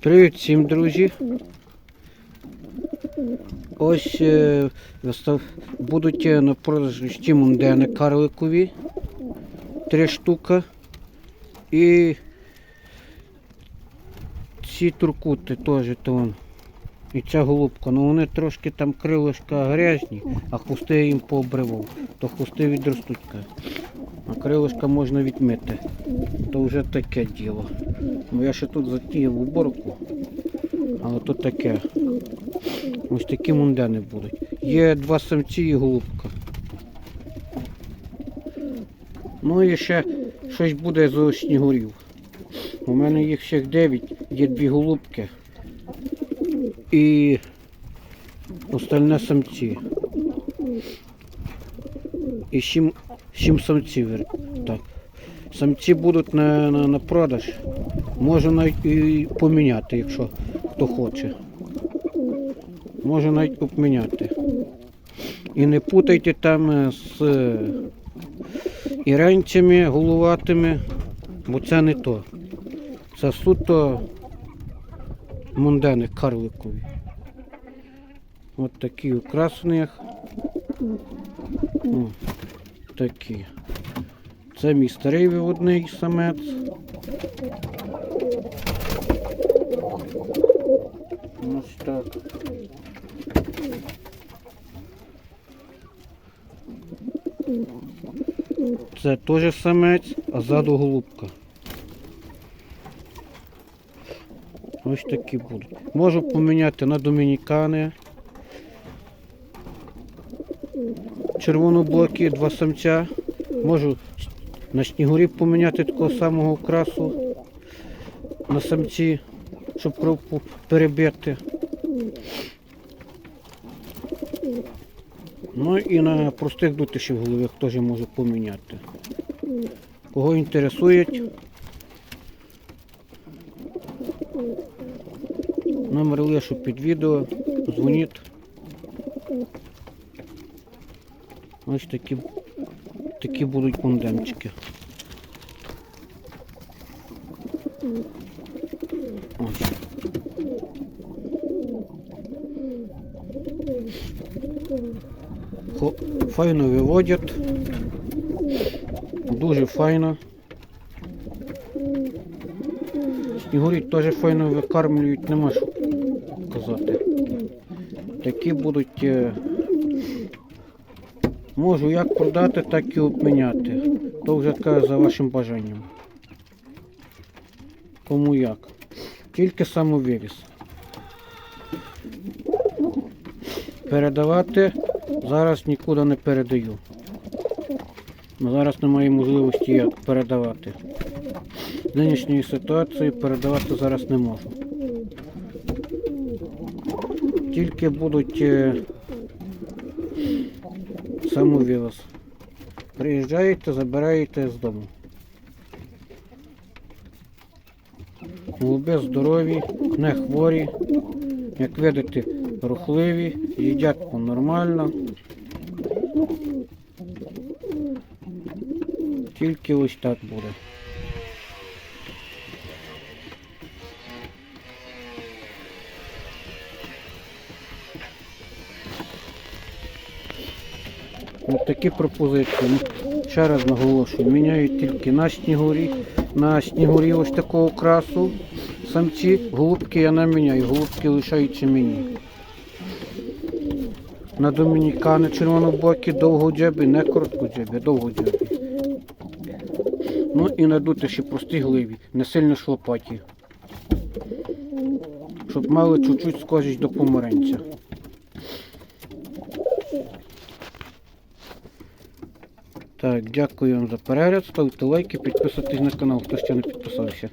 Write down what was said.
Привіт всім, друзі. Ось е, будуть е, на продаж ті мундени карликові. Три штуки. І ці туркути теж то. І ця голубка. Ну вони трошки там крилишка грязні, а хвости я їм пообривав. То хвости відростуть. А крилишка можна відмити. То вже таке діло. Ну я ще тут затіяв уборку. Але то таке. Ось такі мундени будуть. Є два самці і голубка. Ну і ще щось буде з снігурів. У мене їх всіх 9, є дві голубки. І остальне самці. І сім, сім самців. Так. Самці будуть на, на, на продаж. Можу навіть і поміняти, якщо хто хоче. Можу навіть обміняти. І не путайте там е, з е, іранцями, головатими, бо це не то. Це суто мундени карликові. От такі у. О, такі. Це мій старий виводний самець. Ось так. Це теж самець, а ззаду голубка. Ось такі будуть. Можу поміняти на домінікани. Червоноблокі, два самця. Можу на снігурів поміняти такого самого красу на самці, щоб кровку перебити. Ну і на простих дутишів голових теж можу поміняти. Кого інтересують, номер лишу під відео, дзвоніть. Ось такі, такі будуть мундемчики. Ось. Файно виводять. Дуже файно. Снігурі теж файно викармлюють, нема що казати. Такі будуть. е, Можу як продати, так і обміняти. То вже таке за вашим бажанням. Кому як. Тільки самовивіз. Передавати зараз нікуди не передаю. Зараз немає можливості як передавати. Нинішньої ситуації передавати зараз не можу. Тільки будуть е, самовивоз. Приїжджаєте, забираєте з дому. Голуби здорові, не хворі, як видите, рухливі, їдять нормально. Тільки ось так буде. Такі пропозиції. Ну, Ще раз наголошую, міняють тільки на снігурі, на снігурі ось такого красу. Самці, голубки я не міняю, голубки лишаються мені. На домінікани червонобокі, довгоджебі, не короткоджебі, довгоджебі. Ну і на дутиші прості гливі, не сильно шлопаті. Щоб мали чуть-чуть схожість до помаранця. Так, дякую вам за перегляд. Ставте лайки, підписуйтесь на канал, хто ще не підписався.